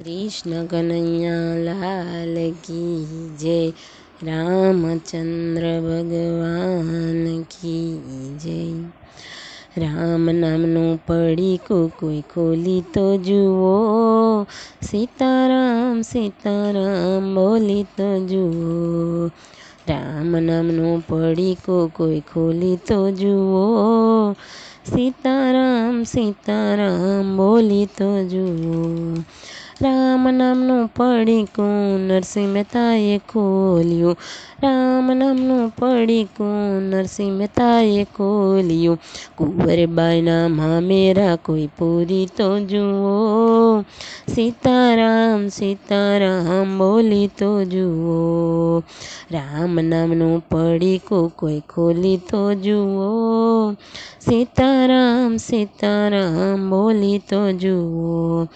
કૃષ્ણ કનૈયા લાલ કી જય રામચંદ્ર ભગવાન કી જય રામ નામનું પડીકું કોઈ ખોલી તો જુઓ સીતારામ સીતારામ બોલી તો જુઓ રામ નામનું પડીકું કોઈ ખોલી તો જુઓ સીતારામ સીતારામ બોલી તો જુઓ રામ નામનું પડીકું નરસિંહ મહેતાએ ખોલ્યું રામ નામનું પડીકું નરસિંહ મહેતાએ ખોલ્યું કુંવરબાઈના મામેરા કોઈ પૂરી તો જુઓ સીતારામ સીતારામ બોલી તો જુઓ રામ નામનું પડીકું કોઈ ખોલી તો જુઓ સીતારામ સીતારામ બોલી તો જુઓ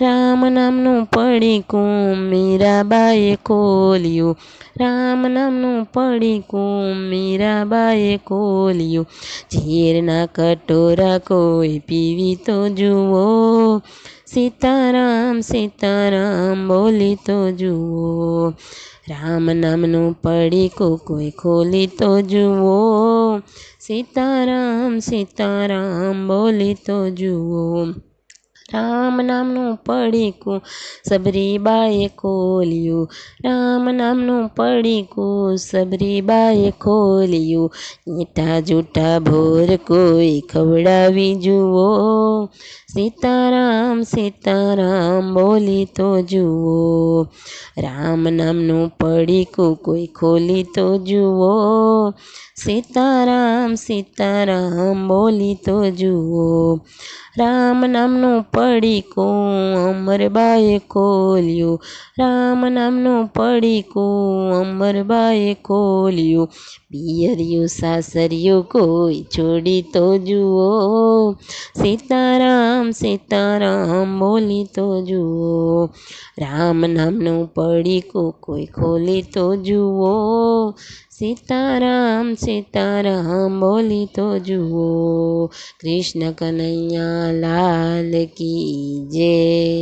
રામ નામનું પડીકું મીરાબાએ ખોલ્યું. રામ નામનું પડીકું મીરાબાએ ખોલ્યું. ઝીરના કટોરા કોઈ પીવી તો જુઓ. સીતારામ સીતારામ બોલી તો જુઓ. રામ નામનું પડીકું કોઈ ખોલી તો જુઓ. સીતારામ સીતારામ બોલી તો જુઓ. રામ નામનું પડીકું સબરીબાએ ખોલ્યું રામ નામનું પડીકું સબરીબાએ ખોલ્યું ઈંટા જૂઠા ભોર કોઈ ખવડાવી જુઓ સીતારામ સીતારામ બોલી તો જુઓ રામ નામનું પડીકું કોઈ ખોલી તો જુઓ સીતારામ સીતારામ બોલી તો જુઓ રામ નામનું પડીકું અમરબાએ ખોલ્યું. રામ નામનું પડીકું અમરબાએ ખોલ્યું. પિયરિયું સાસરિયું કોઈ છોડી તો જુઓ. સીતારામ સીતારામ બોલી તો જુઓ. રામ નામનું પડીકું કોઈ ખોલી તો જુઓ. सीताराम सीताराम बोली तो जुओ। कृष्ण कन्हैया लाल की जय।